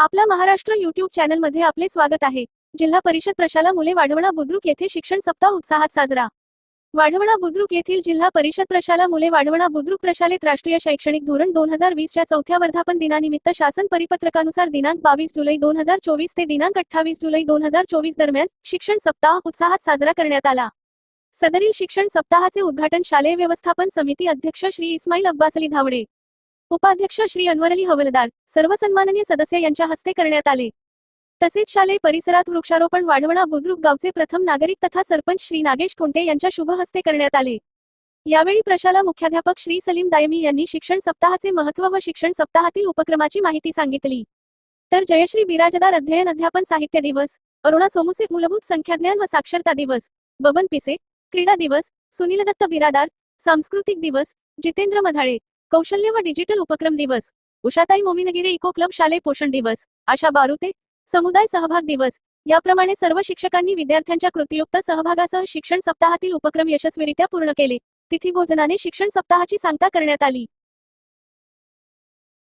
आपला महाराष्ट्र युट्यूब चॅनलमध्ये आपले स्वागत आहे. जिल्हा परिषद प्रशाला मुले वाढवणा बुद्रुक येथे शिक्षण सप्ताह उत्साहात साजरा. वाढवणा बुद्रुक येथील जिल्हा परिषद प्रशाला मुले वाढवणा बुद्रुक प्रशालेत राष्ट्रीय शैक्षणिक धोरण दोन हजार वीसच्या चौथ्या वर्धापन दिनानिमित्त शासन परिपत्रकानुसार दिनांक बावीस जुलै दोन हजार चोवीस ते दिनांक अठ्ठावीस जुलै दोन हजार चोवीस दरम्यान शिक्षण सप्ताह उत्साहात साजरा करण्यात आला. सदरील शिक्षण सप्ताहाचे उद्घाटन शालेय व्यवस्थापन समिती अध्यक्ष श्री इस्माईल अब्बास अली धावडे उपाध्यक्ष श्री अनवरली हवलदार सर्व सन्माननीय सदस्य यांच्या हस्ते करण्यात आले. तसेच शालेय परिसरात वृक्षारोपण वाढवणा बुद्रुक गावचे प्रथम नागरिक तथा सरपंच श्री नागेश कोंटे यांच्या शुभ हस्ते करण्यात आले. यावेळी प्रशाला मुख्याध्यापक श्री सलीम दायमी यांनी शिक्षण सप्ताहाचे महत्त्व व शिक्षण सप्ताहातील उपक्रमाची माहिती सांगितली. तर जयश्री बिराजदार अध्ययन अध्यापन साहित्य दिवस अरुणा सोमुसे मूलभूत संख्याज्ञान व साक्षरता दिवस बबन पिसे क्रीडा दिवस सुनील दत्त बिरादार सांस्कृतिक दिवस जितेंद्र मधाळे. कौशल्य व डिजिटल उपक्रम दिवस. उषाताई मोमिनगिरे इको क्लब शालेय पोषण दिवस. आशा बारुते समुदाय सहभाग दिवस. याप्रमाणे सर्व शिक्षकांनी विद्यार्थ्यांच्या कृतीयुक्त सहभागासह शिक्षण सप्ताहातील उपक्रम यशस्वीरित्या पूर्ण केले. तिथी भोजनाने शिक्षण सप्ताहाची सांगता करण्यात आली.